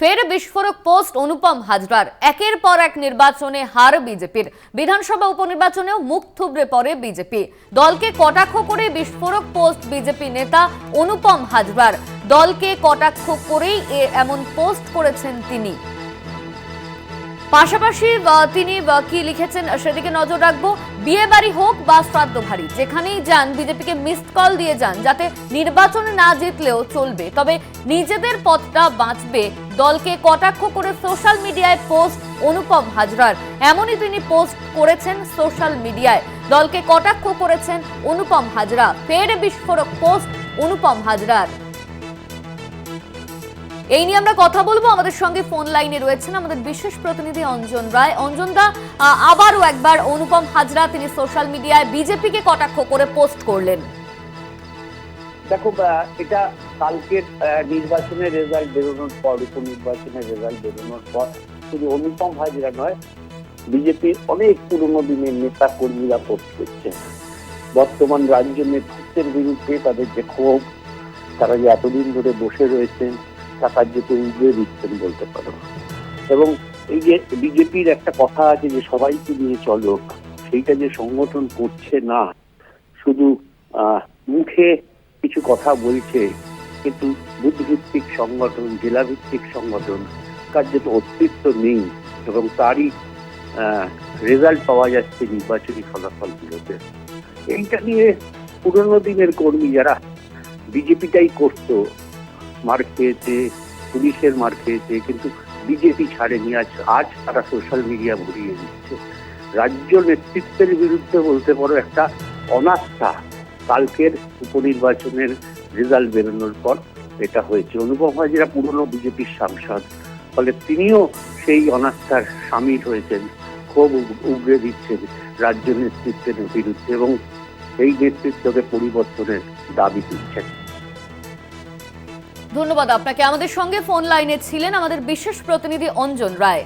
ফের বিস্ফোরক পোস্ট অনুপম হাজরার। একের পর এক নির্বাচনে হার বিজেপির। বিধানসভা উপনির্বাচনেও মুখ থুবড়ে পড়ে বিজেপি। দলকে কটাক্ষ করে বিস্ফোরক পোস্ট বিজেপি নেতা অনুপম হাজরার। দলকে কটাক্ষ করেই এমন পোস্ট করেছেন তিনি। পাশাপাশি তিনি কি লিখেছেন? সেদিকে নজর রাখব। বিয়ে বাড়ি হোক বা শ্রাদ্ধ ভারী যেখানেই যান, বিজেপিকে মিসড কল দিয়ে যান, যাতে নির্বাচনে না জিতলেও চলবে। তবে নিজেদের পথটা বাঁচবে দলকে কটাক্ষ করে সোশ্যাল মিডিয়ায় পোস্ট অনুপম হাজরার। এমনই তিনি পোস্ট করেছেন সোশ্যাল মিডিয়ায় দলকে কটাক্ষ করেছেন অনুপম হাজরা। ফের বিস্ফোরক পোস্ট অনুপম হাজরার। এই নিয়ে আমরা কথা বলব। আমাদের সঙ্গে ফোন লাইনে রয়েছেন আমাদের বিশেষ প্রতিনিধি অঞ্জন রায়। অঞ্জন দা আবারও একবার অনুপম হাজরা, তিনি সোশ্যাল মিডিয়ায় বিজেপিকে কটাক্ষ করে পোস্ট করলেন। দেখো এটা কালকের নির্বাচনের রেজাল্ট বেরোনোর পর, উপনির্বাচনের রেজাল্ট বেরোনোর পর, শুধু অনুপম হাজরা নয়, বিজেপির অনেক পুরনো দিনের নেতা কর্মীরা পোস্ট করছে বর্তমান রাজ্য নেতৃত্বের বিরুদ্ধে তাদের যে ক্ষোভ, তারা যে এতদিন ধরে বসে রয়েছেন কার্যত উগড়ে দিচ্ছেন বলতে পারো। এবং এই যে বিজেপির একটা কথা আছে যে সবাইকে নিয়ে চলো, সেইটা যে সংগঠন করছে না, শুধু মুখে কিছু কথা বলছে, কিন্তু বুদ্ধিভিত্তিক সংগঠন, জেলাভিত্তিক সংগঠন কার্যত অস্তিত্ব নেই এবং তারই রেজাল্ট পাওয়া যাচ্ছে নির্বাচনী ফলাফলগুলোতে। এইটা নিয়ে পুরনো দিনের কর্মী যারা বিজেপিটাই করতো মার খেয়েছে, পুলিশের মার খেয়েছে, কিন্তু বিজেপি ছাড়েনি। আজ আজ তারা সোশ্যাল মিডিয়া ভরিয়ে দিচ্ছে। রাজ্য নেতৃত্বের বিরুদ্ধে বলতে পারো, একটা অনাস্থা কালকের উপনির্বাচনের রেজাল্ট বেরোনোর পর এটা হয়েছে। অনুপম হাজরা পুরনো বিজেপির সাংসদ, ফলে তিনিও সেই অনাস্থার সামিল হয়েছেন, ক্ষোভ উগ- উগরে দিচ্ছেন রাজ্য নেতৃত্বের বিরুদ্ধে এবং এই নেতৃত্বকে পরিবর্তনের দাবি তুলছেন। ধন্যবাদ আপনাকে। আমাদের সঙ্গে ফোন লাইনে ছিলেন আমাদের বিশেষ প্রতিনিধি অঞ্জন রায়।